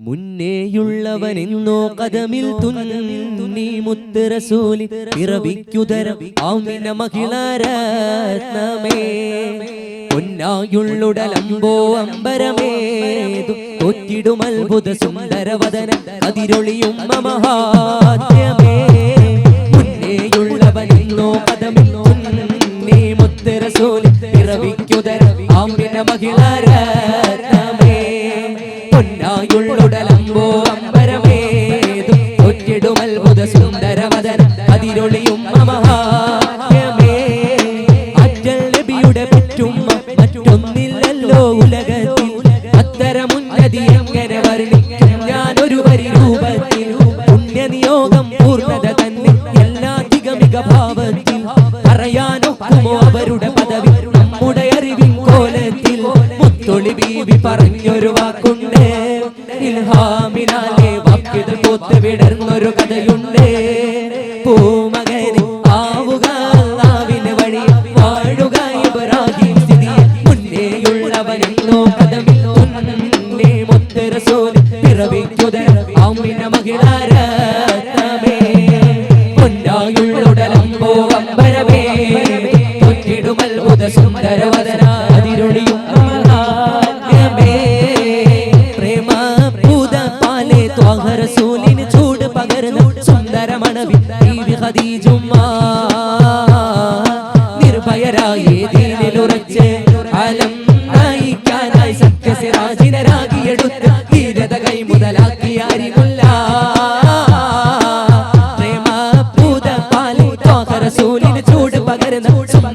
മുന്നേയുള്ളവനെന്നോ കഥമിൽ തുന്നി മുത്ത് റസൂലി പിറവിക്കുതരം ആമിന മഹിളാരത്നമേ. പൊന്നായുള്ളുടലമ്പോ അമ്പരമേതു ഒറ്റിടും അത്ഭുത സുന്ദരവദന അതിരൊളിയും മഹാദ്യമേ മുന്നേയുള്ളവനെന്നോ കഥമിൽ തുന്നി മുത്ത് റസൂലി പിറവിക്കുതരം ആമിന മഹിളാരത്നമേ സുന്ദരവദന അതിരൊളിയും മഹാത്മ്യമേ അറ്റൽ നബിയുടെ പറ്റുമ്മ മറ്റൊന്നില്ലല്ലോ ഉലകത്തിൽ. അത്തരമുന്നതി എങ്ങനെ വർണിക്കും ഞാനൊരു പരിരൂപത്തിൽ. പുണ്യനിയോഗം പൂർണത തന്നെ എല്ലാധികമിക ഭാവത്തിൽ പറയാനൊക്കുമോ അവരുടെ പദവി? നമ്മുടെ അറിവിൻ കോലത്തിൽ. മുത്തൊളി ബീവി പറഞ്ഞൊരു വാക്കുണ്ട്. ഇൽഹാമിനാലെ വാക്യത പോത്ത് വിടർന്നൊരു കഥയുണ്ട്. പൂമകന് ആവുക ബീവി ഖദീജുമ്മ. നിർഭയരായി ദീനിലുറച്ച് അലം നയിക്കാനായി സത്യസിരാജിനരാകിയെടുത്ത് ധീരത കൈ മുതലാക്കി അരിമുല്ല റസൂലിന് ചൂട് ധീരത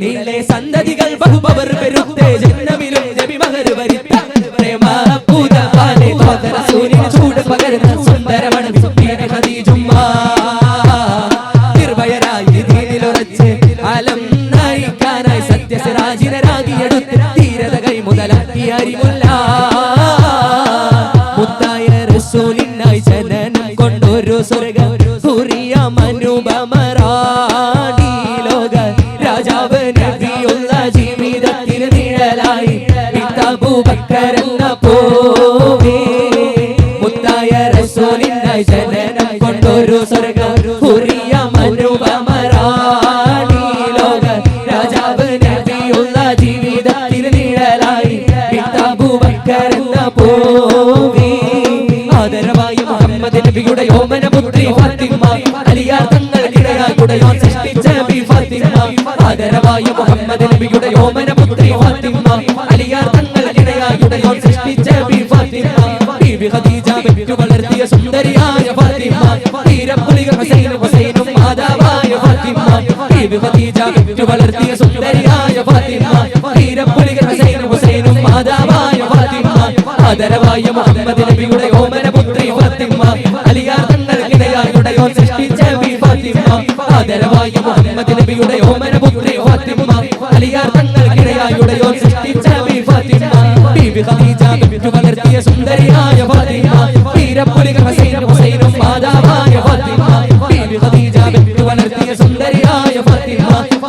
നീളെ സന്തതികൾ ബഹുപവർ പെരുത്തേ ജന്മമിലും നബി മകർ വരുത്ത. പ്രേമ പൂത പാലെ തോതര സൂര്യൻ ചൂട് പകരുന്ന സുന്ദരമണ ബീവി ഖദീജുമ്മ നിർഭയരായി ദീനിലുറച്ച് അലം നയിക്കാനായി സത്യസിരാജിനരാകിയെടുത്ത് തീരത കൈ മുതലാക്കി അരിമുല്ല. നബിയുടെ യോമന പുത്രി ഫാത്തിമ അലിയാർ തങ്ങൾക്കിടയാകുടയോ സൃഷ്ടിച്ച ബി ഫാത്തിമ. ആദരവായി മുഹമ്മദ് നബിയുടെ യോമന പുത്രി ഫാത്തിമ അലിയാർ തങ്ങൾക്കിടയാകുടയോ സൃഷ്ടിച്ച ബി ഫാത്തിമ. ബീവി ഖദീജ പെറ്റു വളർത്തിയ സുന്ദരിയായ ഫാത്തിമ. തീരപ്പുലിക ഹുസൈൻ ഹുസൈനും മാതാവായ ഫാത്തിമ. ബീവി ഖദീജ പെറ്റു വളർത്തിയ സുന്ദരിയായ ഫാത്തിമ. തീരപ്പുലിക ഹുസൈൻ ഹുസൈനും മാതാവായ ഫാത്തിമ. ആദരവായ മുഹമ്മദ് ആദരവായ മുഹമ്മദ് നബിയുടെ ഓമന പുത്രി ഫാത്തിമ അലിയാർ തങ്ങൾക്കിടയായുടയോ സൃഷ്ടിച്ച ബി ഫാത്തിമ. ബീവി ഖദീജ ബിറ്റു വളർത്തിയ സുന്ദരിയായ ഫാത്തിമ. വീരപ്പുലിക ഹുസൈൻ ഹുസൈനും മാതാവായ ഫാത്തിമ. ബീവി ഖദീജ ബിറ്റു വളർത്തിയ സുന്ദരിയായ ഫാത്തിമ.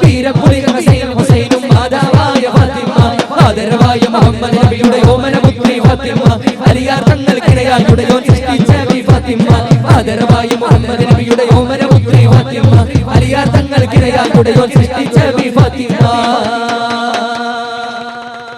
വീരപ്പുലിക ഹുസൈൻ ഹുസൈനും മാതാവായ ഫാത്തിമ. ആദരവായ മുഹമ്മദ് നബിയുടെ ഓമന പുത്രി ഫാത്തിമ. അലിയാർ തങ്ങൾക്കിടയായുടയോ സൃഷ്ടിച്ച ബി ഫാത്തിമ. ആദരവായ മുഹമ്മദ് നബിയുടെ ഓമന പുത്രി ഫാത്തിമ. അലിയാർ തങ്ങൾക്കിടയായുടയോ സൃഷ്ടിച്ച ഫാത്തിമ